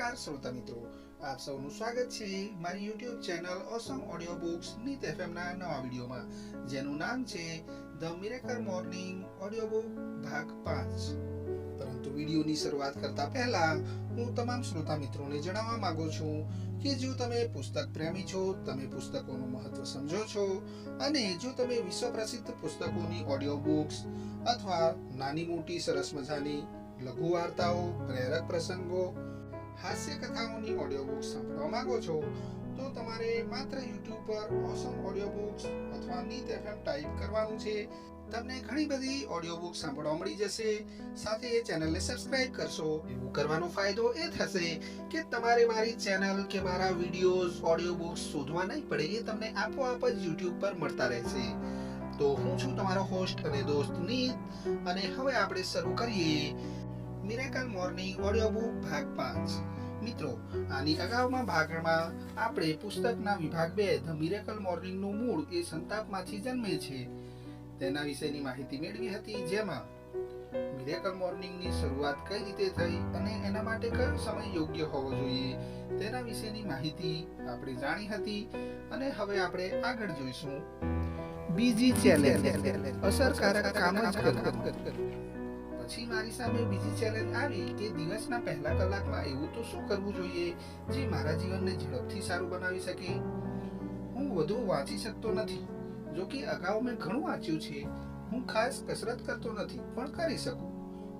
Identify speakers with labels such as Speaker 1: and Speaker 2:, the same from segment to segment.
Speaker 1: નમસ્કાર શ્રોતા મિત્રો, આપ સૌનું સ્વાગત છે મારી YouTube channel awesome audio books Neet FM ના નવા વિડીયોમાં, જેનું નામ છે the miracle morning audio book ભાગ 5 પરંતુ વિડીયોની શરૂઆત કરતા પહેલા, હું તમામ શ્રોતા મિત્રોને જણાવવા માંગુ છું કે જો તમે પુસ્તક પ્રેમી છો, તમે પુસ્તકોનું મહત્વ સમજો છો, અને જો તમે વિશ્વ પ્રસિદ્ધ પુસ્તકોની ઓડિયો બુક્સ અથવા નાની મોટી સરસ મજાની લઘુ વાર્તાઓ પ્રેરક પ્રસંગો હાસ્ય કથાઓની ઓડિયો બુક સાંભળવા માંગો છો, તો તમારે માત્ર યુટ્યુબ પર ઓસમ ઓડિયો બુક્સ અથવા નીત એફએમ ટાઈપ કરવાનું છે. તમને ઘણી બધી ઓડિયો બુક સાંભળવા મળી જશે. સાથે એ ચેનલને સબસ્ક્રાઇબ કરશો. એવું કરવાનો ફાયદો એ થશે કે તમારે મારી ચેનલ કે મારા વિડીયોઝ ઓડિયો બુક્સ શોધવા નહીં પડે એ તમને આપોઆપ જ યુટ્યુબ પર મળતા રહેશે. તો હું છું તમારો હોસ્ટ અને દોસ્ત નીત અને હવે આપણે શરૂ કરીએ. મિરેકલ મોર્નિંગ ઓડિયો બુક ભાગ પાંચ. મિત્રો, આની અગાઉમાં ભાગમાં આપણે પુસ્તકના વિભાગ બે ધ મિરેકલ મોર્નિંગનું મૂળ એ સંતાપમાંથી જન્મે છે. તેના વિશેની માહિતી મેળવી હતી જેમાં મિરેકલ મોર્નિંગની શરૂઆત કઈ રીતે થઈ અને એના માટે કયો સમય યોગ્ય હોવો જોઈએ તેના વિશેની માહિતી આપણે જાણી હતી અને હવે આપણે આગળ જોઈશું. બીજી ચેલેન્જ અસરકારક કામ જ કરવું. પછી મારી સામે બીજી ચેલેન્જ આવી કે દિવસના પહેલા કલાકમાં એવું તો શું કરવું જોઈએ જે મારા જીવનને ઝડપથી સારું બનાવી શકે? હું વધુ વાંચી શકતો નથી. જો કે અગાઉ મેં ઘણું વાંચ્યું છે. હું ખાસ કસરત કરતો નથી, પણ કરી શકું.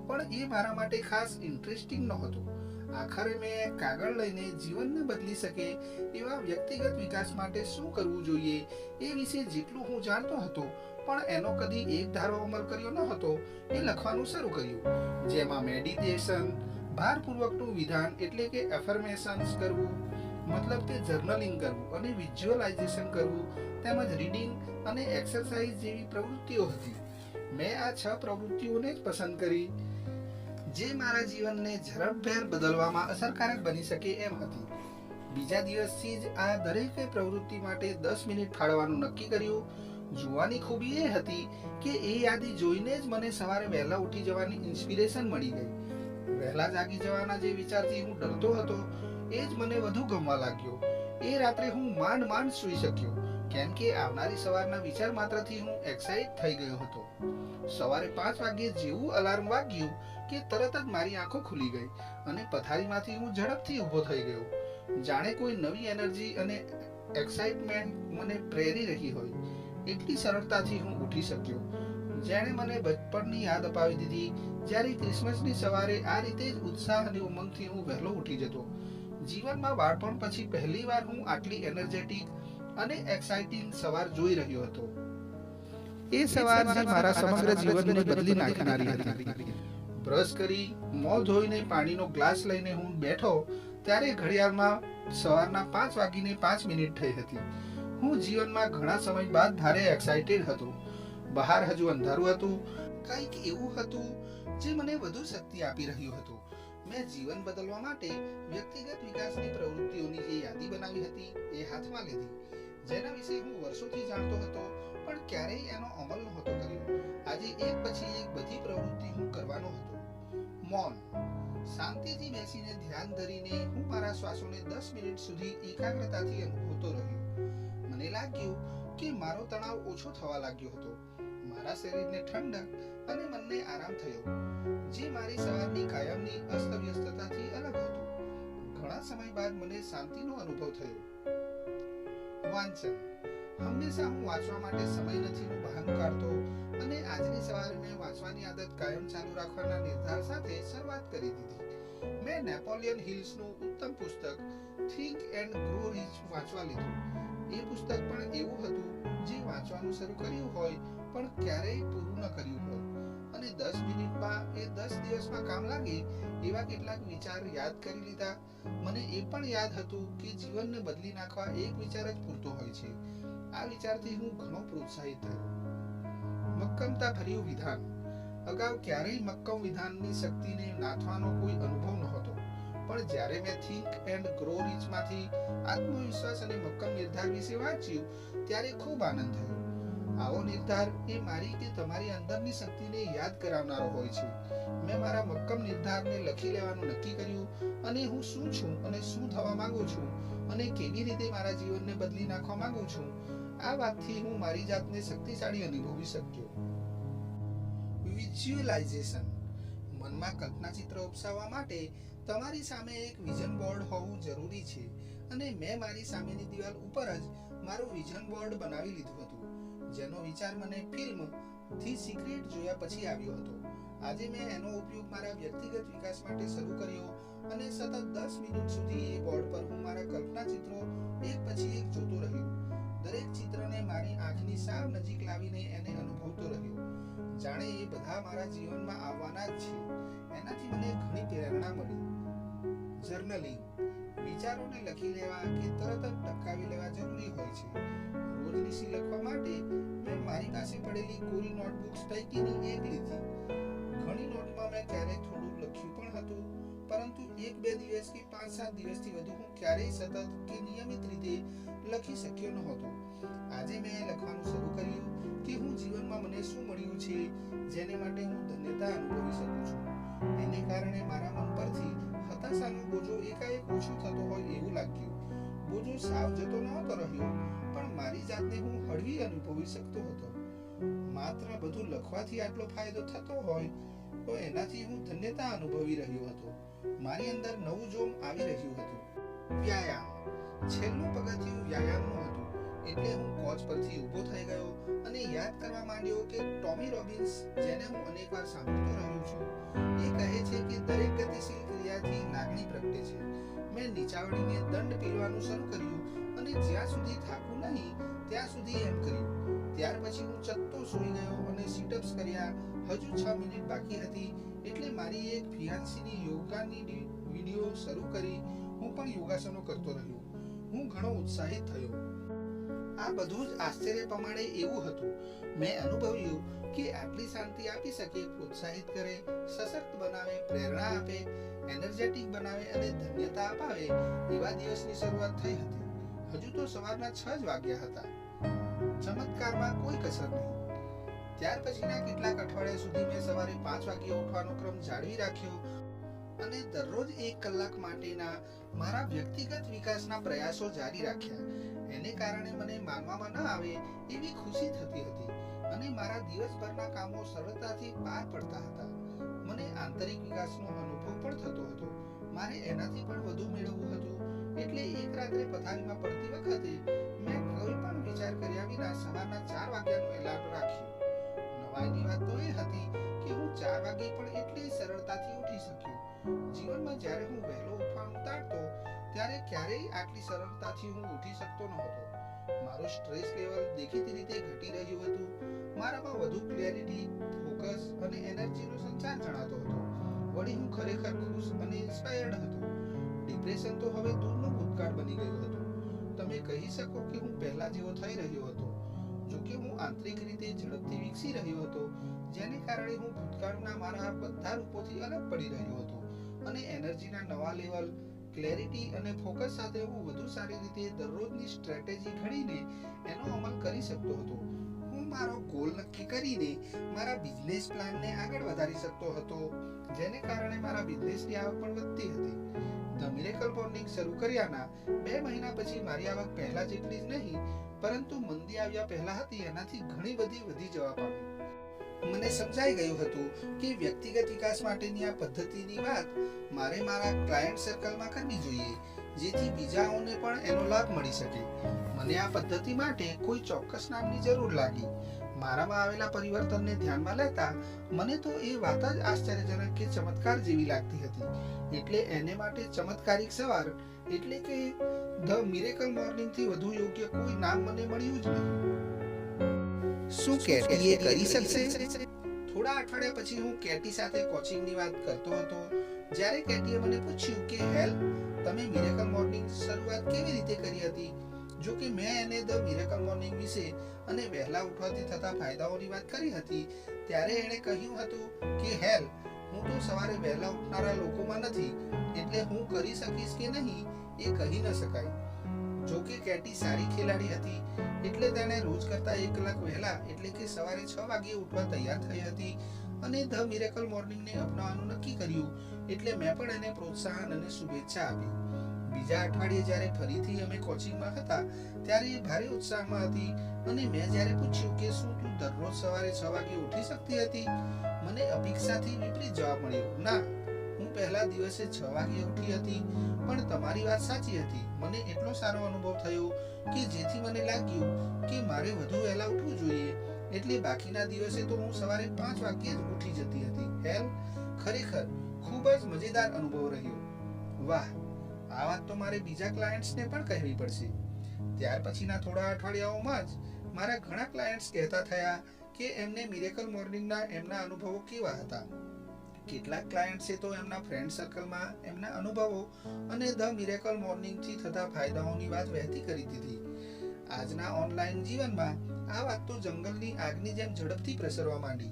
Speaker 1: પણ એ મારા માટે ખાસ ઇન્ટરેસ્ટિંગ નહોતું. આખરે મેં કાગળ લઈને જીવનને બદલી શકે એવા વ્યક્તિગત વિકાસ માટે શું કરવું જોઈએ એ વિશે જેટલું હું જાણતો હતો પણ એનો કદી એક ધારો અમલ કર્યો ન હતો, એ લખવાનું શરૂ કર્યું. જેમાં મેડિટેશન ભારપૂર્વકનું વિધાન એટલે કે એફર્મેશન્સ કરવું, મતલબ કે જર્નલિંગ કરવું અને વિઝ્યુઅલાઇઝેશન કરવું, તેમજ રીડિંગ અને એક્સરસાઇઝ જેવી પ્રવૃત્તિઓ હતી. મેં આ છ પ્રવૃત્તિઓને જ પસંદ કરી, જે મારા જીવનને ઝડપભેર બદલવામાં અસરકારક બની શકે એમ હતી. બીજા દિવસથી જ આ દરેકે પ્રવૃત્તિ માટે દસ મિનિટ ફાળવાનું નક્કી કર્યું જોવાની ખૂબી એ હતી કે એ યાદી જોઈને જ મને સવારે વહેલા ઉઠી જવાની ઇન્સ્પિરેશન મળી ગઈ. વહેલા જાગી જવાના જે વિચારથી હું ડરતો હતો, એ જ મને વધુ ગમવા લાગ્યો. એ રાત્રે હું માંડ માંડ સૂઈ શક્યો, કેમ કે આવનારી સવારના વિચાર માત્રથી હું એક્સાઇટ થઈ ગયો હતો. સવારે પાંચ વાગ્યે જેવું અલાર્મ વાગ્યું કે તરત જ મારી આંખો ખુલી ગઈ અને પથારીમાંથી હું ઝડપથી ઊભો થઈ ગયો. જાણે કોઈ નવી એનર્જી અને એક્સાઇટમેન્ટ મને પ્રેરી રહી હોય. એટલી સરળતાથી હું ઉઠી શક્યો. જેણે મને બચપણની યાદ અપાવી દીધી. જ્યારે ક્રિસમસની સવારે આ રીતે જ ઉત્સાહ અને ઉમંગથી હું વહેલો ઉઠી જતો. જીવનમાં બાળપણ પછી પહેલી વાર હું આટલી એનર્જેટિક અને એક્સાઇટિંગ સવાર જોઈ રહ્યો હતો. એ સવાર જે મારા સમગ્ર જીવનને બદલી નાખનારી હતી. બ્રશ કરી મોં ધોઈને પાણીનો ગ્લાસ લઈને હું બેઠો ત્યારે ઘડિયાળમાં સવારના પાંચ વાગીને પાંચ મિનિટ થઈ હતી. હું જીવનમાં ઘણા સમય બાદ ભારે એક્સાઇટેડ હતો. બહાર હજુ અંધારું હતું. કંઈક એવું હતું જે મને વધુ શક્તિ આપી રહ્યું હતું. મેં જીવન બદલવા માટે વ્યક્તિગત વિકાસની પ્રવૃત્તિઓની જે યાદી બનાવી હતી એ હાથમાં લીધી. જેના વિશે હું વર્ષોથી જાણતો હતો, પણ ક્યારેય એનો અમલ નહોતો કર્યો. આજે એક પછી એક બધી પ્રવૃત્તિ હું કરવાનો હતો. મૌન. શાંતિથી બેસીને ધ્યાન ધરીને હું મારા શ્વાસોને દસ મિનિટ સુધી એકાગ્રતાથી અનુભવતો રહ્યો. મને લાગ્યું કે મારો તણાવ ઓછો થવા લાગ્યો હતો. મારા શરીરને ઠંડક અને મનને આરામ થયો, જે મારી સવારની કાયમની અસ્તવ્યસ્તતાથી અલગ હતું. ઘણા સમય બાદ મને શાંતિનો અનુભવ થયો. વાંચન. હંમેશા હું વાંચવા માટે સમય નથીનું બહાનું કાઢતો અને આજની સવારે મેં વાંચવાની આદત કાયમ ચાલુ રાખવાના નિર્ધાર સાથે શરૂઆત કરી દીધી. મેં નેપોલિયન હિલ્સનું ઉત્તમ પુસ્તક, થિંક એન્ડ ગ્રો રીચ વાંચવા લીધું. એ પુસ્તક પણ એવું હતું જે વાંચવાનું શરૂ કર્યું હોય, પણ ક્યારેય પૂરું ન કર્યું હોય. અને દસ મિનિટમાં એ દસ દિવસમાં કામ લાગે એવા કેટલાક વિચાર યાદ કરી લીધા. મને એ પણ યાદ હતું કે જીવનને બદલી નાખવા એક વિચાર જ પૂરતો હોય છે. આ વિચારથી હું ઘણો પ્રોત્સાહિત થયો. મક્કમતા ભર્યું વિધાન. અગાઉ ક્યારેય મક્કમ વિધાનની શક્તિને નાથવાનો કોઈ અનુભવ નહોતો. પણ જ્યારે મેં થિંક એન્ડ ગ્રો રીચમાંથી આત્મવિશ્વાસ અને મક્કમ નિર્ધાર વિશે વાંચ્યું, ત્યારે ખૂબ આનંદ થયો. આવો નિર્ધાર એ મારી કે તમારી અંદરની શક્તિને યાદ કરાવનારો હોય છે. મેં મારા મક્કમ નિર્ધારને લખી લેવાનું નક્કી કર્યું અને હું શું છું અને શું થવા માંગુ છું અને કેવી રીતે મારા જીવનને બદલી નાખવા માંગુ છું, આ વાતથી હું મારી જાતને શક્તિશાળી અનુભવી શક્યો. વિઝ્યુઅલાઇઝેશન મનમાં કલ્પના ચિત્ર ઉપસાવવા માટે તમારી સામે એક વિઝન બોર્ડ હોવું જરૂરી છે અને મેં મારી સામેની દિવાલ ઉપર જ મારું વિઝન બોર્ડ બનાવી લીધું હતું. જેનો વિચાર મને ફિલ્મ ધી સિક્રેટ જોયા પછી આવ્યો હતો. આજે મેં એનો ઉપયોગ મારા વ્યક્તિગત વિકાસ માટે શરૂ કર્યો અને સતત દસ મિનિટ સુધી એ બોર્ડ પર હું મારા કલ્પના ચિત્રો એક પછી એક જોતો રહ્યો. દરેક ચિત્રને મારી આંખની સાવ નજીક લાવીને એને અનુભવતો રહ્યો. જાણે એ બધા મારા જીવનમાં આવવાના જ છે. એનાથી મને ઘણી પ્રેરણા મળી. જર્નલિંગ વિચારોને લખી લેવા કે તરત જ ટકાવી લેવા જરૂરી હોય છે. રોજનીશી લખવા માટે મેં મારી પાસે પડેલી કોરી નોટબુક્સ પૈકીની એક લીધી. ઘણી નોટમાં મેં ક્યારેક થોડું લખ્યું પણ હતું, પરંતુ એક બે દિવસ કે પાંચ સાત દિવસથી વધુ હું ક્યારેય સતત કે નિયમિત રીતે લખી શક્યો નહોતો. આજે મેં લખવાનું શરૂ કર્યું કે હું જીવનમાં મને શું મળ્યું છે, જેને માટે હું ધન્યતા અનુભવી શકું છું. તેને કારણે મારા મન પરથી હતાશાનો બોજો એકાએક ઓછું થતો હોય એવું લાગ્યું બોજો સાવ જતો નહોતો રહ્યો પણ મારી જાતને હું હળવી અનુભવી શકતો હતો માત્ર બધું લખવાથી આટલો ફાયદો થતો હોય તો એનાથી હું ધન્યતા અનુભવી રહ્યો હતો મારી અંદર નવું જોમ આવી રહ્યું હતું. વ્યાયામ. છેલ્લું પગથિયું વ્યાયામનું હતું. એટલે હું કોચ પરથી ઊભો થઈ ગયો અને યાદ કરવા માંડ્યો કે ટોમી રોબિન્સ, જેને હું અનેકવાર સાંભળતો રહ્યો છું, એ કહે છે કે દરેક ગતિશીલ ક્રિયાથી લાગણી પ્રગટે છે. મેં નીચાવડીને દંડ પીરવાનું શરૂ કર્યું અને જ્યાં સુધી થાકું નહીં, ત્યાં સુધી એમ કર્યું. ત્યાર પછી હું ચત્તો સૂઈ ગયો અને સિટઅપ્સ કર્યા. હજુ છ મિનિટ બાકી હતી એટલે મારી એક ફિયાન્સીની યોગાની વીડિયો શરૂ કરી હું પણ યોગાસનો કરતો રહ્યો. હું ઘણો ઉત્સાહિત થયો. આ બધું જ આશ્ચર્ય પ્રમાણે એવું હતું. મેં અનુભવ્યું કે આટલી શાંતિ આપી શકે, પ્રોત્સાહિત કરે, સશક્ત બનાવે, પ્રેરણા આપે, એનર્જેટિક બનાવે અને ધન્યતા અપાવે એવા દિવસની શરૂઆત થઈ હતી. હજુ તો સવારના છ જ વાગ્યા હતા. ચમત્કારમાં કોઈ કસર નહીં. ત્યાર પછીના કેટલાક અઠવાડિયા સુધી મેં સવારે પાંચ વાગ્યે ઉઠવાનો ક્રમ જાળવી રાખ્યો અને દરરોજ એક કલાક માટેના મારા વ્યક્તિગત વિકાસના પ્રયાસો જારી રાખ્યા. એને કારણે મને માનવામાં ન આવે એવી ખુશી થતી હતી. અને મારા દિવસભરના કામો સરળતાથી પાર પડતા હતા. મને આંતરિક વિકાસનો અનુભવ પણ થતો હતો. મારે એનાથી પણ વધુ મેળવવું હતું. એટલે એક રાત્રે પથારીમાં પડતી વખતે મેં કોઈ પણ વિચાર કર્યા વિના સવારના ચાર વાગ્યાનું એલાર્મ રાખ્યું. નવાઈની વાત તો એ હતી કે હું ચાર વાગે પણ એટલી સરળતાથી ઉઠી શક્યો. જીવનમાં જ્યારે હું વહેલો ઉઠવાનું ટાળતો ત્યારે ક્યારેય આટલી સરળતાથી હું ઉઠી શકતો નહોતો. મારો સ્ટ્રેસ લેવલ દેખીતી રીતે ઘટી રહ્યું હતું. મારામાં વધુ ક્લેરિટી ફોકસ અને એનર્જીનો સંચાર જણાતો હતો. વળી હું ખરેખર ખુશ અને ઇન્સ્પાયર્ડ હતો. ડિપ્રેશન તો હવે દૂરનો ભૂતકાળ બની ગયું હતું. તમે કહી શકો કે હું પહેલા જેવો થઈ રહ્યો હતો. જો કે હું આંતરિક રીતે ઝડપથી વિકસી રહ્યો હતો, જેને કારણે હું ભૂતકાળના મારા બધા રૂપોથી અલગ પડી રહ્યો હતો અને એનર્જીના નવા લેવલ ક્લેરિટી અને ફોકસ સાથે હું વધુ સારી રીતે દરરોજની સ્ટ્રેટેજી ઘડીને એનો અમલ કરી શકતો હતો. હું મારો ગોલ નક્કી કરીને મારા બિઝનેસ પ્લાનને આગળ વધારી શકતો હતો, જેને કારણે મારા બિઝનેસની આવક પણ વધતી હતી. ધ મિરેકલ મોર્નિંગ શરૂ કર્યાના બે મહિના પછી મારી આવક પહેલા જેટલી જ નહીં, પરંતુ મંદી આવ્યા પહેલા હતી, એનાથી ઘણી બધી વધી જવા પામી. મને સમજાઈ ગયું હતું કે વ્યક્તિગત વિકાસ માટેની આ પદ્ધતિની વાત મારે મારા ક્લાયન્ટ સર્કલમાં કરવી જોઈએ, જેથી બીજાઓને પણ એનો લાભ મળી શકે. મને આ પદ્ધતિ માટે કોઈ ચોક્કસ નામની જરૂર લાગી. મારામાં આવેલા પરિવર્તનને ધ્યાનમાં લેતા મને તો એ વાત જ આશ્ચર્યજનક કે ચમત્કાર જેવી લાગતી હતી. એટલે એને માટે ચમત્કારિક સવાર, એટલે કે ધ મિરેકલ મોર્નિંગથી વધુ યોગ્ય કોઈ નામ મને મળ્યું જ નહીં. શું કેટીએ કરી શકશે? થોડા અઠવાડિયા પછી હું કેટી સાથે કોચિંગની વાત કરતો હતો. જ્યારે કેટીએ મને પૂછ્યું કે હેલ તમે મિરેકલ મોર્નિંગ શરૂઆત કેવી રીતે કરી હતી? જો કે મેં એને ધ મિરેકલ મોર્નિંગ વિશે અને વહેલા ઉઠવાથી થતા ફાયદાઓની વાત કરી હતી. ત્યારે એણે કહ્યું હતું કે હેલ હું તો સવારે વહેલા ઉઠનારા લોકોમાં નથી એટલે હું કરી શકીશ કે નહીં એ કહી ન શકાય. જો કે કેટી સારી ખેલાડી હતી, એટલે તેણે રોજ કરતા એક કલાક વહેલા, એટલે કે સવારે છ વાગે ઉઠવા તૈયાર થઈ હતી અને ધ મિરેકલ મોર્નિંગને અપનાવવાનું નક્કી કર્યું. એટલે મેં પણ એને પ્રોત્સાહન અને શુભેચ્છા આપી. બીજા અઠવાડિયે જ્યારે ફરીથી અમે કોચિંગમાં હતા, ત્યારે એ ભારે ઉત્સાહમાં હતી અને મેં જ્યારે પૂછ્યું કે શું તું દરરોજ સવારે છ વાગે ઉઠી શકતી હતી, મને અપેક્ષાથી વિપરીત જવાબ મળ્યો, ના. પહેલા દિવસે છ વાગે ઉઠી હતી, પણ તમારી વાત સાચી હતી. મને એટલો સારો અનુભવ થયો કે જેથી મને લાગ્યું કે મારે વધુ વહેલા ઉઠવું જોઈએ. એટલે બાકીના દિવસે તો હું સવારે પાંચ વાગ્યે જ ઉઠી જતી હતી. હેલ, ખરેખર ખૂબ જ મજેદાર અનુભવ રહ્યો. વાહ, આ વાત તો મારે બીજા ક્લાયન્ટ્સને પણ કહેવી પડશે. ત્યાર પછીના થોડા અઠવાડિયાઓમાં જ મારા ઘણા ક્લાયન્ટ્સ કહેતા થયા કે એમને મિરેકલ મોર્નિંગના એમના અનુભવો કેવા હતા. કેટલાક ક્લાયન્ટ્સે તો એમના ફ્રેન્ડ સર્કલમાં એમના અનુભવો અને ધ મિરેકલ મોર્નિંગથી થતા ફાયદાઓની વાત વહેતી કરી દીધી. આજના ઓનલાઈન જીવનમાં આ વાત તો જંગલની આગની જેમ ઝડપથી પ્રસરવા માંડી.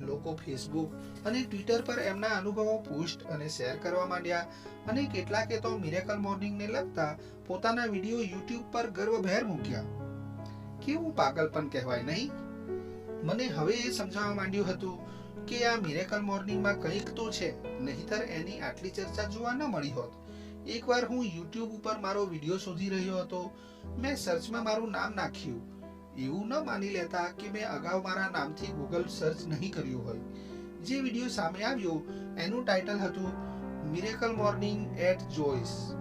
Speaker 1: લોકો ફેસબુક અને ટ્વિટર પર એમના અનુભવો પોસ્ટ અને શેર કરવા માંડ્યા અને કેટલાકે તો મિરેકલ મોર્નિંગને લગતા પોતાના વીડિયો યુટ્યુબ પર ગર્વભેર મૂક્યા. કેવું પાગલપન કહેવાય નહીં? મને હવે એ સમજાવવા માંડ્યું હતું કે આ મિરેકલ મોર્નિંગમાં કંઈક તો છે. નહીતર એની આટલી ચર્ચા જોવા ન મળી હોત. એકવાર હું યુટ્યુબ ઉપર મારો વીડિયો શોધી રહ્યો હતો. મેં સર્ચમાં મારું નામ નાખ્યું. એવું ન માની લેતા કે મેં અગાઉ મારા નામથી ગૂગલ સર્ચ નહીં કર્યું હોય. જે વીડિયો સામે આવ્યો, એનું ટાઇટલ હતું મિરેકલ મોર્નિંગ એટ જોઈસ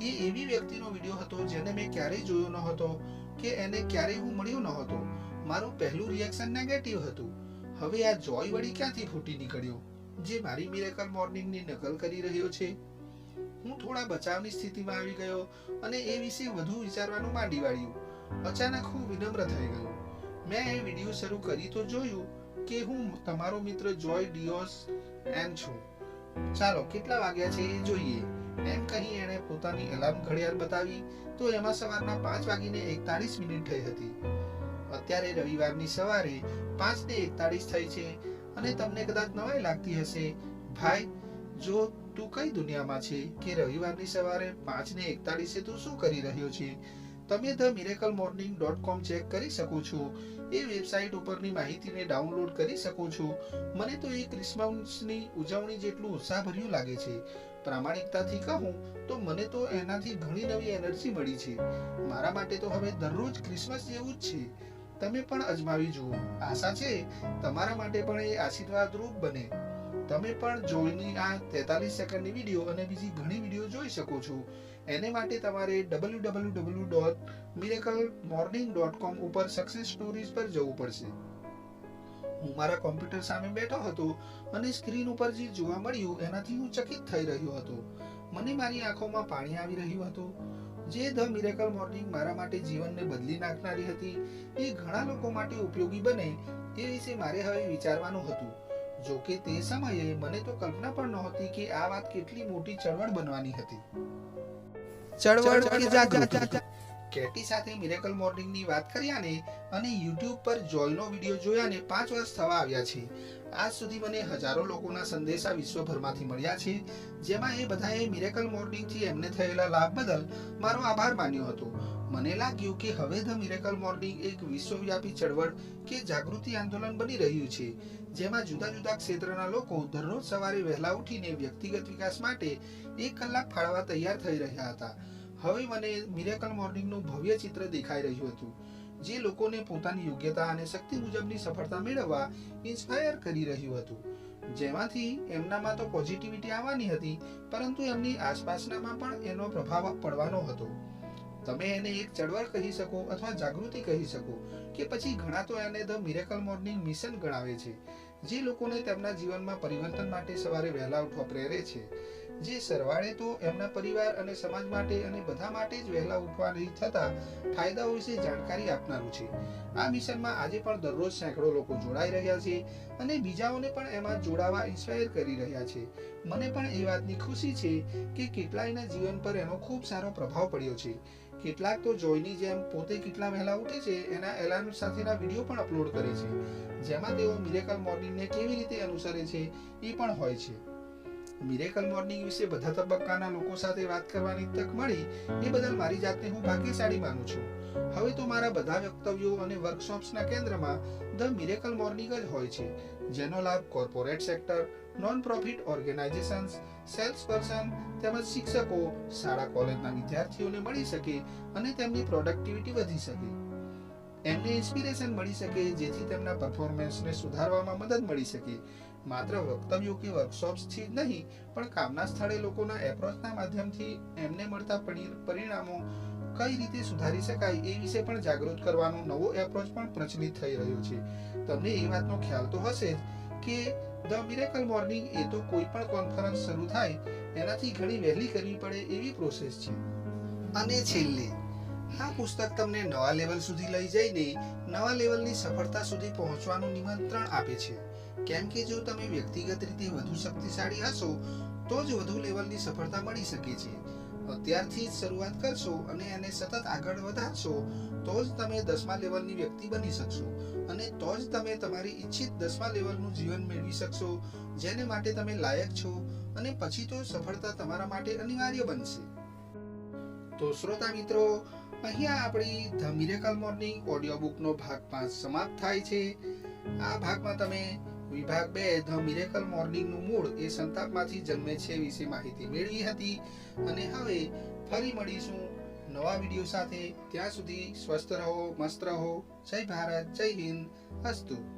Speaker 1: એ એવી વ્યક્તિનો વીડિયો હતો જેને મેં ક્યારેય જોયો ન હતો કે એને ક્યારેય હું મળ્યો ન હતો મારું પહેલું રિએક્શન નેગેટિવ હતું. હવે આ જોય વળી ક્યાંથી ફૂટી નીકળ્યો? જે મારી મિરેકલ મોર્નિંગની નકલ કરી રહ્યો છે? હું થોડા બચાવની સ્થિતિમાં આવી ગયો અને એ વિશે વધુ વિચારવાનું માંડી વાળ્યું. અચાનક હું વિનમ્ર થઈ ગયો. મેં એ વીડિયો શરૂ કરી તો જોયું કે હું તમારો મિત્ર જોય ડિયોસ એન છું. ચાલો, કેટલા વાગ્યા છે એ જોઈએ. એમ કહી એણે પોતાની અલાર્મ ઘડિયાળ બતાવી તો એમાં સવારના પાંચ વાગીને એકતાળીસ મિનિટ થઈ હતી. અત્યારે રવિવારની સવારે પાંચ એકતાળીસ થઈ છે અને તમને કદાચ નવાઈ લાગતી હશે. ભાઈ, જો તું કઈ દુનિયામાં છે કે રવિવારની સવારે પાંચ એકતાળીસે તું શું કરી રહ્યો છે? તમે the miracle morning dot com check કરી શકો છો. એ વેબસાઇટ ઉપરની માહિતીને ડાઉનલોડ કરી શકો છો. મને તો એ ક્રિસમસની ઉજવણી જેટલું ઉત્સાહભર્યું લાગે છે. પ્રામાણિકતાથી કહું તો મને તો એનાથી ઘણી નવી એનર્જી મળી છે. મારા માટે તો હવે દરરોજ ક્રિસમસ જેવું જ છે. તમે પણ અજમાવી જુઓ. આશા છે, તમારા માટે પણ એ આશીર્વાદરૂપ બને. તમે પણ જોઈની આ તેતાલીસ સેકન્ડની વીડિયો અને બીજી ઘણી વીડિયો જોઈ શકો છો. એને માટે તમારે W W W dot miracle morning dot com ઉપર સક્સેસ સ્ટોરીઝ પર જવું પડશે. હું મારા કોમ્પ્યુટર સામે બેઠો હતો અને સ્ક્રીન ઉપર જે જોવા મળ્યું, એનાથી હું ચકિત થઈ રહ્યો હતો. મને મારી આંખોમાં પાણી આવી રહ્યું હતું. જે ધ મિરેકલ મોર્નિંગ મારા માટે જીવનને બદલી નાખનારી હતી એ ઘણા લોકો માટે ઉપયોગી બને એ વિશે મારે હવે વિચારવાનું હતું. જો કે તે સમયે મને તો કલ્પના પણ નહોતી કે આ વાત કેટલી મોટી ચળવળ બનવાની હતી. ચળવળ કે જાગૃતિ. કેટી સાથે મિરેકલ મોર્નિંગની વાત કર્યાને અને યુટ્યુબ પર જોયનો વીડિયો જોયાને પાંચ વર્ષ થવા આવ્યા છે. આજ સુધી મને હજારો લોકોના સંદેશા વિશ્વભરમાંથી મળ્યા છે, જેમાં એ બધાએ મિરેકલ મોર્નિંગથી એમને થયેલા લાભ બદલ મારો આભાર માન્યો હતો. મને લાગ્યું કે હવે ધ મિરેકલ મોર્નિંગ એક વિશ્વવ્યાપી ચળવળ કે જાગૃતિ આંદોલન બની રહ્યું છે, જેમાં જુદા જુદા ક્ષેત્રના લોકો દરરોજ સવારે વહેલા ઉઠીને વ્યક્તિગત વિકાસ માટે એક કલાક ફાળવા તૈયાર થઈ રહ્યા હતા. હવે મને મિરેકલ મોર્નિંગનું ભવ્ય ચિત્ર દેખાઈ રહ્યું હતું, જે લોકોને પોતાની યોગ્યતા અને શક્તિ મુજબની સફળતા મેળવવા ઇન્સ્પાયર કરી રહ્યું હતું. જેમાંથી એમનામાં તો પોઝિટિવિટી આવવાની હતી, પરંતુ એમની આસપાસનામાં પણ એનો પ્રભાવ પડવાનો હતો. તમે એને એક ચળવળ કહી શકો અથવા જાગૃતિ કહી શકો કે પછી ઘણા તો એને ધ મિરેકલ મોર્નિંગ મિશન ગણાવે છે, જે લોકોને તેમના જીવનમાં પરિવર્તન માટે સવારે વહેલા ઉઠવા પ્રેરે છે. જે સરવાળે તો એમના પરિવાર અને સમાજ માટે અને બધા માટે જ વહેલા ઉઠવાની થતા ફાયદાઓ વિશે જાણકારી આપનારું છે. આ મિશનમાં આજે પણ દરરોજ સેંકડો લોકો જોડાઈ રહ્યા છે અને બીજાઓને પણ એમાં જોડાવા ઇન્સ્પાયર કરી રહ્યા છે. મને પણ એ વાતની ખુશી છે કે કેટલાયના જીવન પર એનો ખૂબ સારો પ્રભાવ પડ્યો છે. કેટલાક તો જોયની જેમ પોતે કેટલા વહેલા ઉઠે છે એના એલાર્મ સાથેના વીડિયો પણ અપલોડ કરે છે. જેમાં તેઓ મિરેકલ મોર્નિંગને કેવી રીતે અનુસરે છે એ પણ હોય છે. મિરેકલ મોર્નિંગ વિશે બધા તબક્કાના લોકો સાથે વાત કરવાની તક મળી, એ બદલ મારી જાતને હું ભાગ્યશાળી માનું છું. હવે તો મારા બધા વક્તવ્યો અને વર્કશોપ્સના કેન્દ્રમાં ધ મિરેકલ મોર્નિંગ જ હોય છે, જેનો લાભ corporate sector non profit organisations sales person તેમજ શિક્ષકો, શાળા કોલેજના વિદ્યાર્થીઓને મળી શકે અને તેમની પ્રોડક્ટિવિટી વધી શકે. એમને ઇન્સ્પિરેશન મળી શકે, જેથી તેમના પરફોર્મન્સને સુધારવામાં મદદ મળી શકે. માત્ર વક્તવ્યો કે વર્કશોપ્સથી જ નહીં, પણ કામના સ્થળે લોકોના એપ્રોચના માધ્યમથી એમને મળતા પરી- પરિણામો કઈ રીતે સુધારી શકાય એ વિશે પણ જાગૃત કરવાનો નવો એપ્રોચ પણ પ્રચલિત થઈ રહ્યો છે. તમને એ વાતનો ખ્યાલ તો હશે જ કે ધ મિરેકલ મોર્નિંગ એ તો કોઈ પણ કોન્ફરન્સ શરૂ થાય, એનાથી ઘણી વહેલી કરવી પડે એવી પ્રોસેસ છે. અને છેલ્લે, આ પુસ્તક તમને નવા લેવલ સુધી લઈ જઈને નવા લેવલની સફળતા સુધી પહોંચવાનું નિમંત્રણ આપે છે. કેમ કે જો તમે વ્યક્તિગત રીતે વધુ શક્તિશાળી હશો, તો જ વધુ લેવલની સફળતા મળી શકે છે. અત્યારથી જ શરૂઆત કરશો અને એને સતત આગળ વધારશો, તો જ તમે દસમા લેવલની વ્યક્તિ બની શકશો અને તો જ તમે તમારી ઈચ્છિત દસમા લેવલનું જીવન મેળવી શકશો, જેને માટે તમે લાયક છો અને પછી તો સફળતા તમારા માટે અનિવાર્ય બનશે. તો શ્રોતા મિત્રો, અહીંયા આપણી ધ મિરેકલ મોર્નિંગ ઓડિયો બુકનો ભાગ પાંચ સમાપ્ત થાય છે. આ ભાગમાં તમે વિભાગ બે, ધ મિરેકલ મોર્નિંગનું મૂળ એ સંતાપમાંથી જન્મે છે વિશે માહિતી મેળવી હતી. અને હવે ફરી મળીશું નવા વીડિયો સાથે. ત્યાં સુધી સ્વસ્થ રહો, મસ્ત રહો. જય ભારત, જય હિન્દ. અસ્તુ.